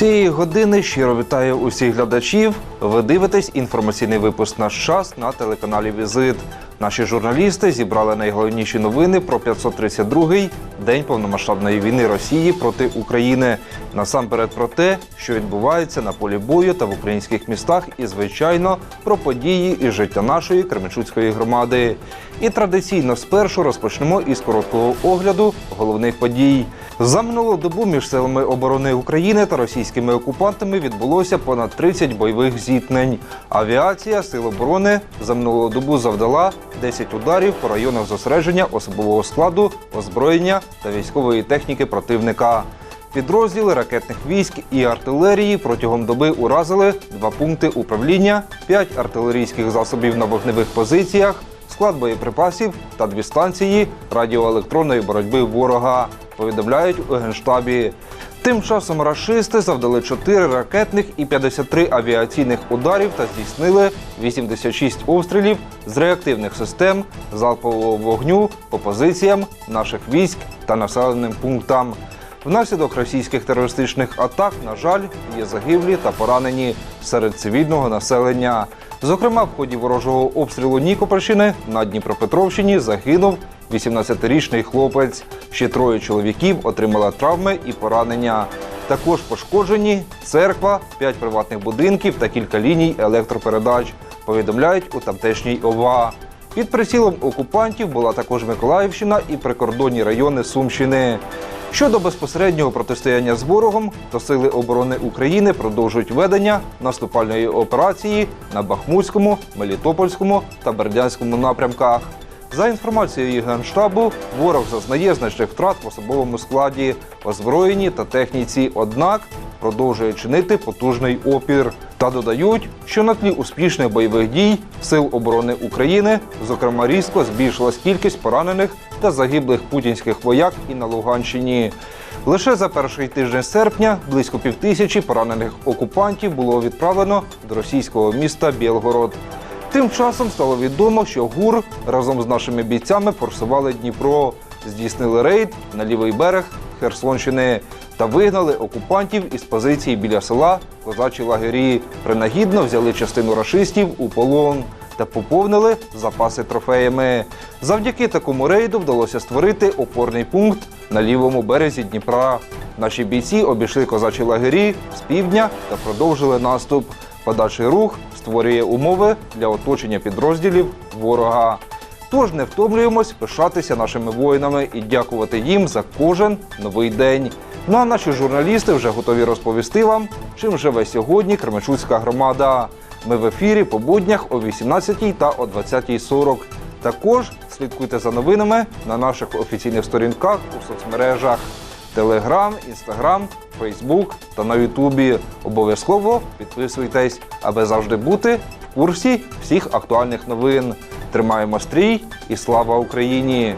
Цієї години щиро вітаю усіх глядачів. Ви дивитесь інформаційний випуск наш час на телеканалі Візит. Наші журналісти зібрали найголовніші новини про 532-й день повномасштабної війни Росії проти України. Насамперед про те, що відбувається на полі бою та в українських містах, і звичайно про події і життя нашої Кременчуцької громади. І традиційно спершу розпочнемо із короткого огляду головних подій. За минулу добу між силами оборони України та російськими окупантами відбулося понад 30 бойових зіткнень. Авіація Сил оборони за минулу добу завдала 10 ударів по районах зосередження особового складу, озброєння та військової техніки противника. Підрозділи ракетних військ і артилерії протягом доби уразили два пункти управління, 5 артилерійських засобів на вогневих позиціях, склад боєприпасів та дві станції радіоелектронної боротьби ворога. Повідомляють у генштабі. Тим часом рашисти завдали 4 ракетних і 53 авіаційних ударів та здійснили 86 обстрілів з реактивних систем залпового вогню по позиціям наших військ та населеним пунктам. Внаслідок російських терористичних атак, на жаль, є загиблі та поранені серед цивільного населення. Зокрема, в ході ворожого обстрілу Нікопольщини на Дніпропетровщині загинув 18-річний хлопець. Ще троє чоловіків отримали травми і поранення. Також пошкоджені церква, п'ять приватних будинків та кілька ліній електропередач. Повідомляють у тамтешній ОВА. Під прицілом окупантів була також Миколаївщина і прикордонні райони Сумщини. Щодо безпосереднього протистояння з ворогом, то сили оборони України продовжують ведення наступальної операції на Бахмутському, Мелітопольському та Бердянському напрямках. За інформацією Генштабу, ворог зазнає значних втрат в особовому складі, озброєнні та техніці, однак продовжує чинити потужний опір. Та додають, що на тлі успішних бойових дій Сил оборони України, зокрема, різко збільшилась кількість поранених та загиблих путінських вояк і на Луганщині. Лише за перший тиждень серпня близько півтисячі поранених окупантів було відправлено до російського міста Білгород. Тим часом стало відомо, що ГУР разом з нашими бійцями форсували Дніпро, здійснили рейд на лівий берег Херсонщини та вигнали окупантів із позиції біля села Козачі лагері. Принагідно взяли частину рашистів у полон та поповнили запаси трофеями. Завдяки такому рейду вдалося створити опорний пункт на лівому березі Дніпра. Наші бійці обійшли козачі лагері з півдня та продовжили наступ. Подальший рух створює умови для оточення підрозділів ворога. Тож не втомлюємось пишатися нашими воїнами і дякувати їм за кожен новий день. Ну а наші журналісти вже готові розповісти вам, чим живе сьогодні Кременчуцька громада. Ми в ефірі по буднях о 18 та о 20.40. Також слідкуйте за новинами на наших офіційних сторінках у соцмережах Телеграм, Інстаграм, Фейсбук та на Ютубі. Обов'язково підписуйтесь, аби завжди бути в курсі всіх актуальних новин. Тримаємо стрій і слава Україні!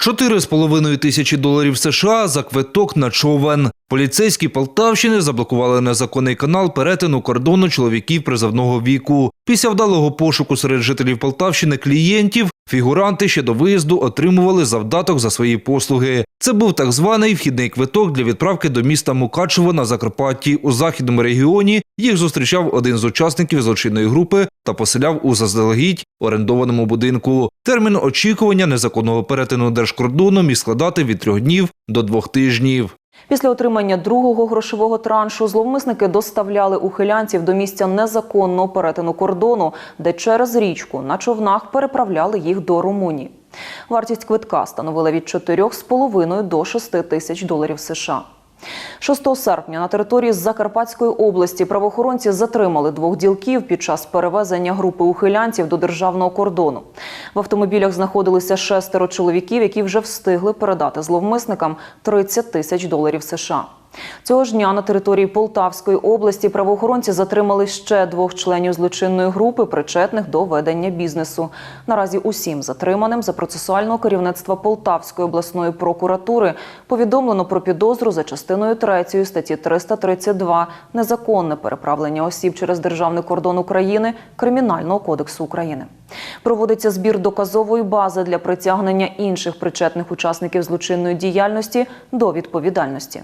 Чотири з половиною тисячі доларів США за квиток на човен. Поліцейські Полтавщини заблокували незаконний канал перетину кордону чоловіків призовного віку. Після вдалого пошуку серед жителів Полтавщини клієнтів фігуранти ще до виїзду отримували завдаток за свої послуги. Це був так званий вхідний квиток для відправки до міста Мукачево на Закарпатті. У західному регіоні їх зустрічав один з учасників злочинної групи та поселяв у заздалегідь орендованому будинку. Термін очікування незаконного перетину держкордону міг складати від трьох днів до двох тижнів. Після отримання другого грошового траншу зловмисники доставляли ухилянців до місця незаконного перетину кордону, де через річку на човнах переправляли їх до Румунії. Вартість квитка становила від 4,5 до 6 тисяч доларів США. 6 серпня на території Закарпатської області правоохоронці затримали двох ділків під час перевезення групи ухилянців до державного кордону. В автомобілях знаходилися шестеро чоловіків, які вже встигли передати зловмисникам 30 тисяч доларів США. Цього ж дня на території Полтавської області правоохоронці затримали ще двох членів злочинної групи, причетних до ведення бізнесу. Наразі усім затриманим за процесуального керівництва Полтавської обласної прокуратури повідомлено про підозру за частиною 3 статті 332 незаконне переправлення осіб через державний кордон України Кримінального кодексу України. Проводиться збір доказової бази для притягнення інших причетних учасників злочинної діяльності до відповідальності.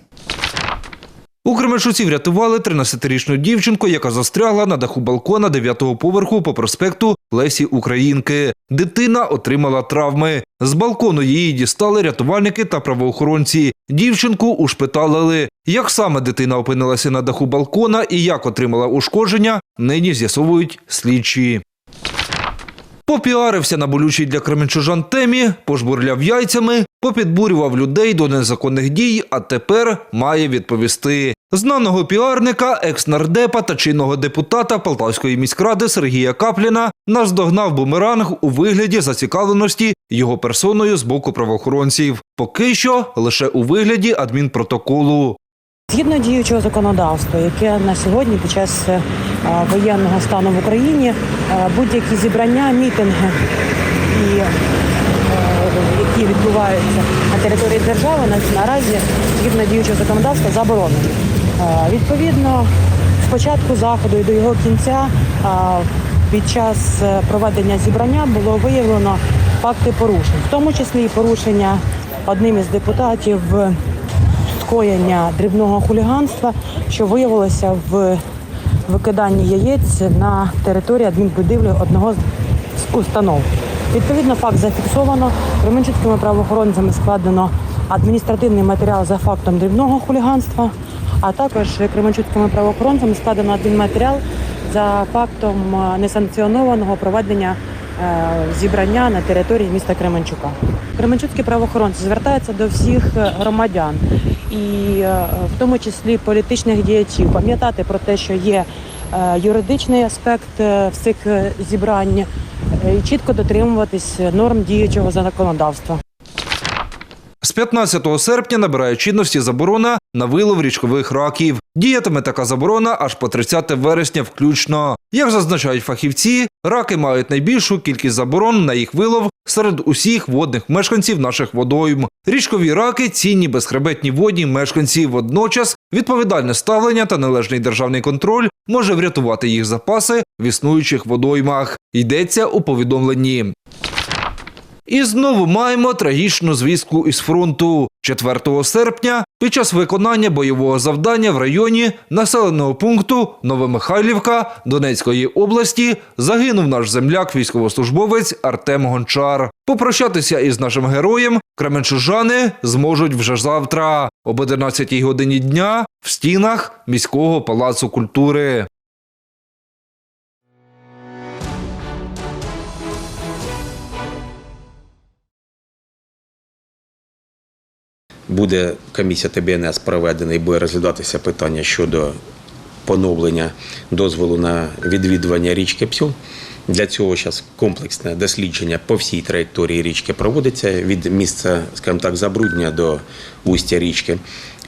У Кременчуці врятували 13-річну дівчинку, яка застрягла на даху балкона 9-го поверху по проспекту Лесі Українки. Дитина отримала травми. З балкону її дістали рятувальники та правоохоронці. Дівчинку ушпиталили. Як саме дитина опинилася на даху балкона і як отримала ушкодження, нині з'ясовують слідчі. Попіарився на болючій для кременчужан темі, пожбурляв яйцями, попідбурював людей до незаконних дій, а тепер має відповісти. Знаного піарника, екс-нардепа та чинного депутата Полтавської міськради Сергія Капліна наздогнав бумеранг у вигляді зацікавленості його персоною з боку правоохоронців. Поки що лише у вигляді адмінпротоколу. Згідно діючого законодавства, яке на сьогодні під час е, воєнного стану в Україні е, будь-які зібрання, мітинги, е, які відбуваються на території держави, наразі згідно діючого законодавства заборонені. Відповідно, з початку заходу і до його кінця під час проведення зібрання було виявлено факти порушень, в тому числі і порушення одним із депутатів скоєння дрібного хуліганства, що виявилося в викиданні яєць на території адмінбудівлі одного з установ. Відповідно, факт зафіксовано. Кременчуцькими правоохоронцями складено адміністративний матеріал за фактом дрібного хуліганства, а також кременчуцькими правоохоронцями складено адмінматеріал за фактом е, несанкціонованого проведення зібрання на території міста Кременчука. Кременчуцькі правоохоронці звертаються до всіх е, громадян і е, в тому числі політичних діячів пам'ятати про те, що є е, юридичний аспект е, всіх е, зібрань е, і чітко дотримуватись норм діючого законодавства. З 15 серпня набирає чинності заборона на вилов річкових раків. Діятиме така заборона аж по 30 вересня включно. Як зазначають фахівці, раки мають найбільшу кількість заборон на їх вилов серед усіх водних мешканців наших водойм. Річкові раки цінні безхребетні водні мешканці. Водночас відповідальне ставлення та належний державний контроль може врятувати їх запаси в існуючих водоймах. Йдеться у повідомленні. І знову маємо трагічну звістку із фронту. 4 серпня під час виконання бойового завдання в районі населеного пункту Новомихайлівка Донецької області загинув наш земляк, військовослужбовець Артем Гончар. Попрощатися із нашим героєм кременчужани зможуть вже завтра об 11 годині дня в стінах міського палацу культури. Буде комісія ТБНС проведена і буде розглядатися питання щодо поновлення дозволу на відвідування річки Псю. Для цього зараз комплексне дослідження по всій траєкторії річки проводиться від місця, скажімо так, забруднення до устя річки.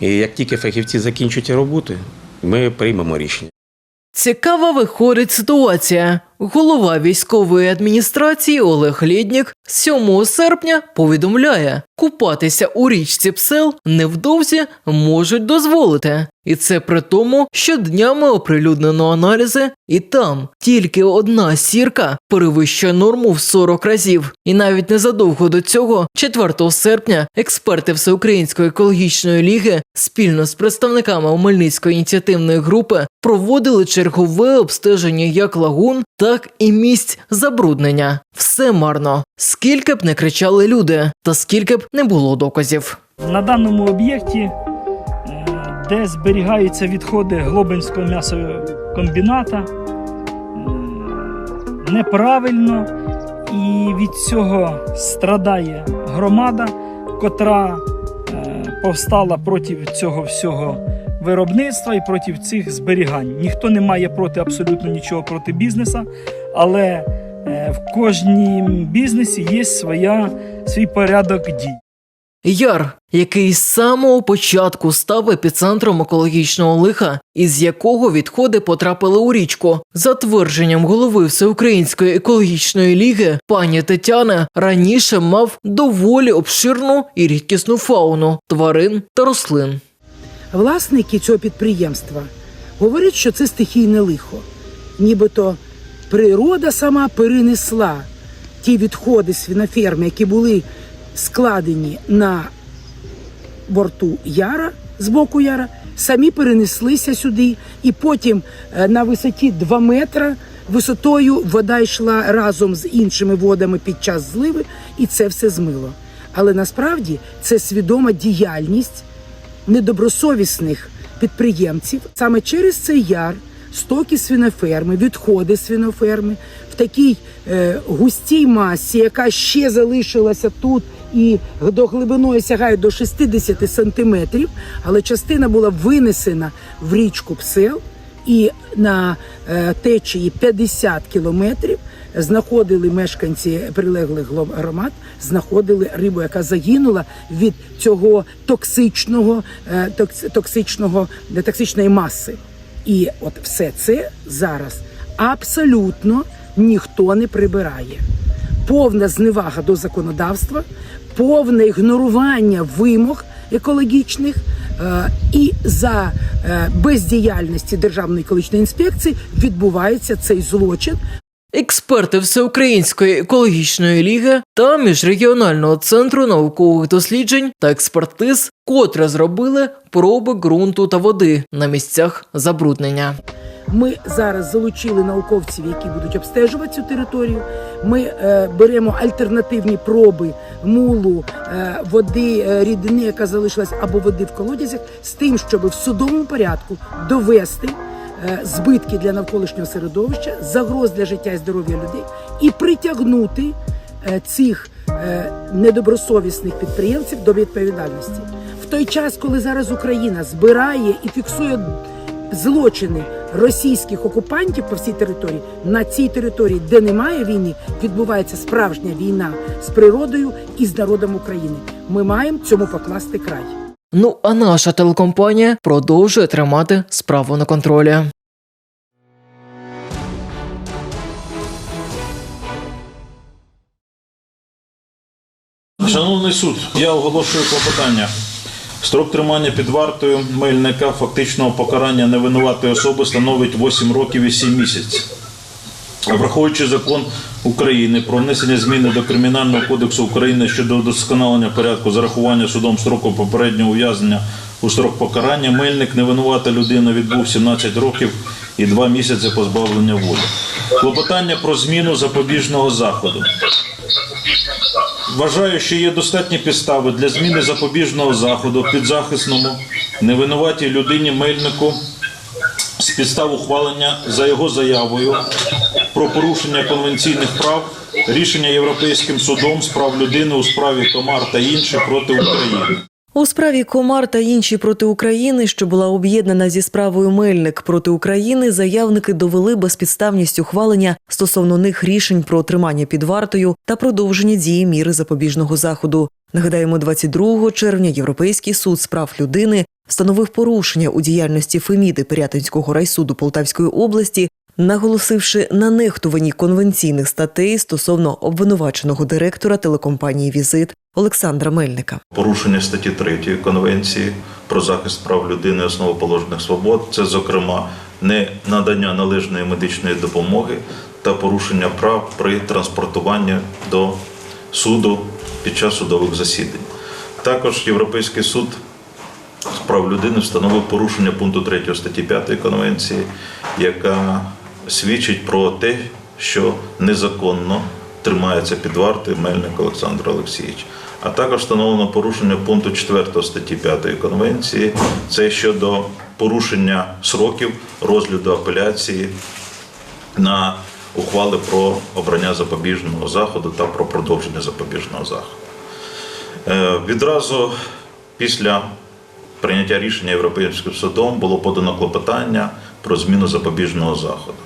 І як тільки фахівці закінчать роботу, ми приймемо рішення. Цікава виходить ситуація. Голова військової адміністрації Олег Лєднік 7 серпня повідомляє, купатися у річці Псел невдовзі можуть дозволити. І це при тому, що днями оприлюднено аналізи, і там тільки одна сірка перевищує норму в 40 разів. І навіть незадовго до цього, 4 серпня, експерти Всеукраїнської екологічної ліги спільно з представниками Омельницької ініціативної групи проводили чергове обстеження як лагун, так і місць забруднення. Все марно. Скільки б не кричали люди, та скільки б не було доказів. На даному об'єкті, де зберігаються відходи Глобинського м'ясокомбіната, неправильно і від цього страдає громада, котра е, повстала проти цього всього виробництва і проти цих зберігань. Ніхто не має проти абсолютно нічого проти бізнеса, але е, в кожній бізнесі є своя, свій порядок дій. Яр, який з самого початку став епіцентром екологічного лиха, із якого відходи потрапили у річку. За твердженням голови Всеукраїнської екологічної ліги, пані Тетяна раніше мав доволі обширну і рідкісну фауну тварин та рослин. власники цього підприємства говорять, що це стихійне лихо. Нібито природа сама перенесла ті відходи свіноферми, які були складені на борту Яра з боку Яра, самі перенеслися сюди, і потім е, на висоті 2 метра висотою вода йшла разом з іншими водами під час зливи, і це все змило. Але насправді це свідома діяльність недобросовісних підприємців саме через цей яр. Стоки свиноферми, відходи свиноферми в такій е, густій масі, яка ще залишилася тут і до глибиною сягає до 60 сантиметрів, але частина була винесена в річку Псел, і на е, течії 50 кілометрів знаходили мешканці прилеглих громад, знаходили рибу, яка загинула від цього токсичного, е, токсичного, е, токсичної маси. І от все це зараз абсолютно ніхто не прибирає. Повна зневага до законодавства, повне ігнорування вимог екологічних е, і за е, бездіяльності Державної екологічної інспекції відбувається цей злочин. Експерти Всеукраїнської екологічної ліги та міжрегіонального центру наукових досліджень та експертиз, котре зробили проби ґрунту та води на місцях забруднення. Ми зараз залучили науковців, які будуть обстежувати цю територію. Ми е, беремо альтернативні проби мулу, е, води, е, рідини, яка залишилась, або води в колодязях, з тим, щоб в судовому порядку довести е, збитки для навколишнього середовища, загроз для життя і здоров'я людей і притягнути е, цих е, недобросовісних підприємців до відповідальності. В той час, коли зараз Україна збирає і фіксує злочини російських окупантів по всій території на цій території, де немає війни, відбувається справжня війна з природою і з народом України. Ми маємо цьому покласти край. Ну а наша телекомпанія продовжує тримати справу на контролі. Шановний суд, я оголошую клопотання. Строк тримання під вартою мельника фактичного покарання невинуватої особи становить 8 років і 7 місяців. Враховуючи закон України про внесення зміни до Кримінального кодексу України щодо удосконалення порядку зарахування судом строку попереднього ув'язнення у строк покарання, мельник невинувата людина відбув 17 років і 2 місяці позбавлення волі. Клопотання про зміну запобіжного заходу. Вважаю, що є достатні підстави для зміни запобіжного заходу підзахисному невинуватій людині мельнику з підстав ухвалення за його заявою про порушення конвенційних прав, рішення Європейським судом з прав людини у справі Комар та інші проти України. У справі Комар та інші проти України, що була об'єднана зі справою Мельник проти України, заявники довели безпідставність ухвалення стосовно них рішень про тримання під вартою та продовження дії міри запобіжного заходу. Нагадаємо, 22 червня Європейський суд з прав людини встановив порушення у діяльності Феміди Пирятинського райсуду Полтавської області, наголосивши на нехтуванні конвенційних статей стосовно обвинуваченого директора телекомпанії Візит Олександра Мельника. Порушення статті 3 Конвенції про захист прав людини основоположних свобод, це, зокрема, не надання належної медичної допомоги та порушення прав при транспортуванні до суду під час судових засідань. Також Європейський суд з прав людини встановив порушення пункту 3 статті 5 Конвенції, яка свідчить про те, що незаконно тримається під вартою Мельник Олександр Олексійович. А також встановлено порушення пункту 4 статті 5 Конвенції. Це щодо порушення сроків розгляду апеляції на ухвали про обрання запобіжного заходу та про продовження запобіжного заходу. Е, Відразу після прийняття рішення Європейським судом було подано клопотання про зміну запобіжного заходу.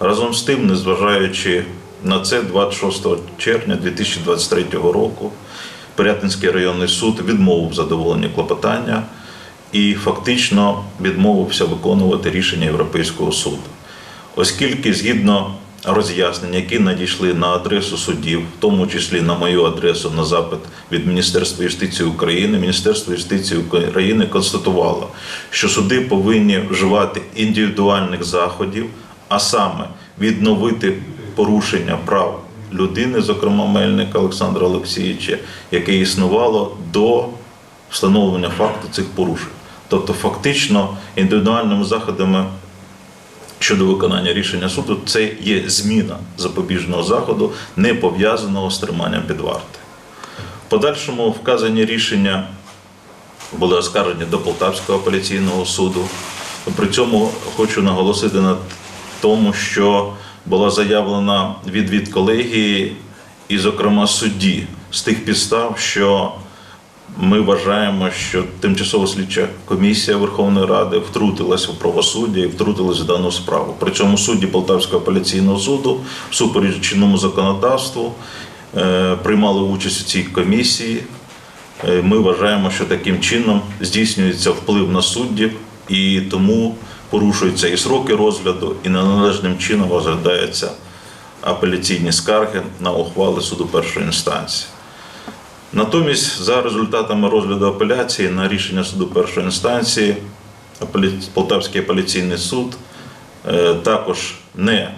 Разом з тим, незважаючи на це, 26 червня 2023 року Пирятинський районний суд відмовив задоволення клопотання і фактично відмовився виконувати рішення Європейського суду. Оскільки згідно роз'яснень, які надійшли на адресу суддів, в тому числі на мою адресу на запит від Міністерства юстиції України, Міністерство юстиції України констатувало, що суди повинні вживати індивідуальних заходів, а саме відновити порушення прав людини, зокрема Мельника Олександра Олексійовича, яке існувало до встановлення факту цих порушень. Тобто, фактично, індивідуальними заходами щодо виконання рішення суду, це є зміна запобіжного заходу, не пов'язаного з триманням під вартою. В подальшому вказані рішення були оскаржені до Полтавського апеляційного суду. При цьому хочу наголосити на тому, що була заявлена відвід колегії і, зокрема, судді з тих підстав, що ми вважаємо, що тимчасова слідча комісія Верховної Ради втрутилася в правосуддя і втрутилася в дану справу. При цьому судді Полтавського апеляційного суду, всупереч чинному законодавству, е, приймали участь у цій комісії. Е, Ми вважаємо, що таким чином здійснюється вплив на суддів, і тому порушуються і сроки розгляду, і неналежним чином розглядаються апеляційні скарги на ухвали суду першої інстанції. Натомість, за результатами розгляду апеляції на рішення суду першої інстанції, Полтавський апеляційний суд е, також не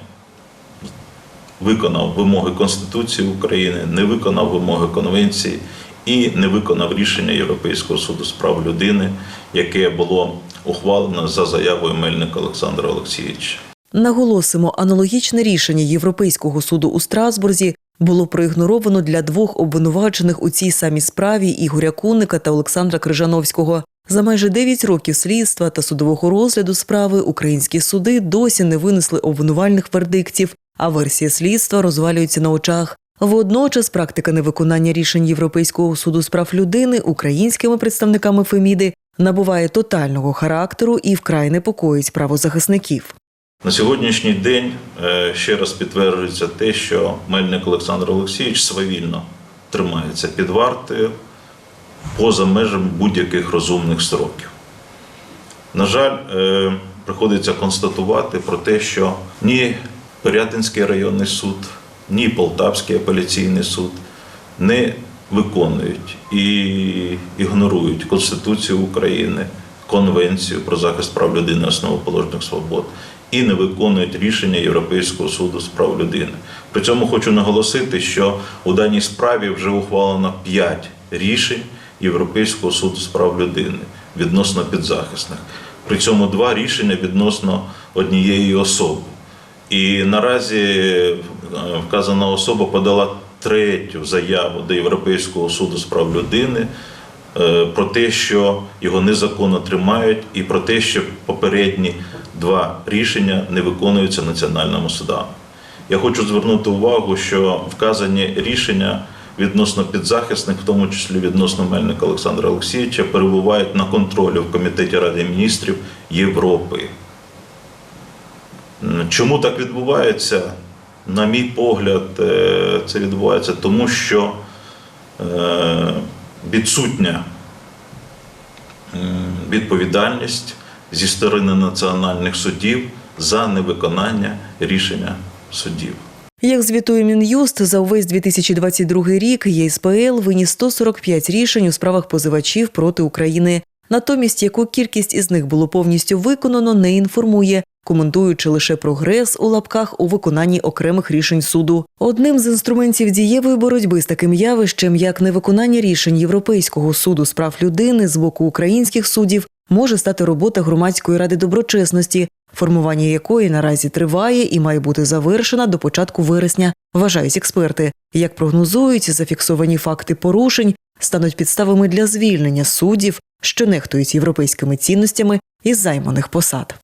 виконав вимоги Конституції України, не виконав вимоги Конвенції і не виконав рішення Європейського суду з прав людини, яке було ухвалено за заявою Мельника Олександра Олексійовича. Наголосимо, аналогічне рішення Європейського суду у Страсбурзі було проігноровано для двох обвинувачених у цій самій справі Ігоря Куника та Олександра Крижановського. За майже 9 років слідства та судового розгляду справи українські суди досі не винесли обвинувальних вердиктів, а версія слідства розвалюється на очах. Водночас практика невиконання рішень Європейського суду з прав людини українськими представниками Феміди набуває тотального характеру і вкрай непокоїть правозахисників. На сьогоднішній день е, ще раз підтверджується те, що Мельник Олександр Олексійович свавільно тримається під вартою поза межами будь-яких розумних строків. На жаль, е, приходиться констатувати про те, що ні Пирятинський районний суд, ні Полтавський апеляційний суд не виконують і ігнорують Конституцію України, Конвенцію про захист прав людини, основоположних свобод і не виконують рішення Європейського суду з прав людини. При цьому хочу наголосити, що у даній справі вже ухвалено 5 рішень Європейського суду з прав людини відносно підзахисних. При цьому два рішення відносно однієї особи. І наразі е, вказана особа подала третю заяву до Європейського суду з прав людини е, про те, що його незаконно тримають, і про те, що попередні два рішення не виконуються національними судами. Я хочу звернути увагу, що вказані рішення відносно підзахисних, в тому числі відносно Мельника Олександра Олексійовича, перебувають на контролі в Комітеті Ради міністрів Європи. Чому так відбувається? На мій погляд, е, це відбувається тому, що е, відсутня відповідальність зі сторони національних судів за невиконання рішення судів. Як звітує Мін'юст, за увесь 2022 рік ЄСПЛ виніс 145 рішень у справах позивачів проти України. Натомість, яку кількість із них було повністю виконано, не інформує, коментуючи лише прогрес у лапках у виконанні окремих рішень суду. Одним з інструментів дієвої боротьби з таким явищем, як невиконання рішень Європейського суду з прав людини з боку українських суддів, може стати робота громадської ради доброчесності, формування якої наразі триває і має бути завершена до початку вересня, вважають експерти. Як прогнозують, зафіксовані факти порушень стануть підставами для звільнення суддів, що нехтують європейськими цінностями із займаних посад.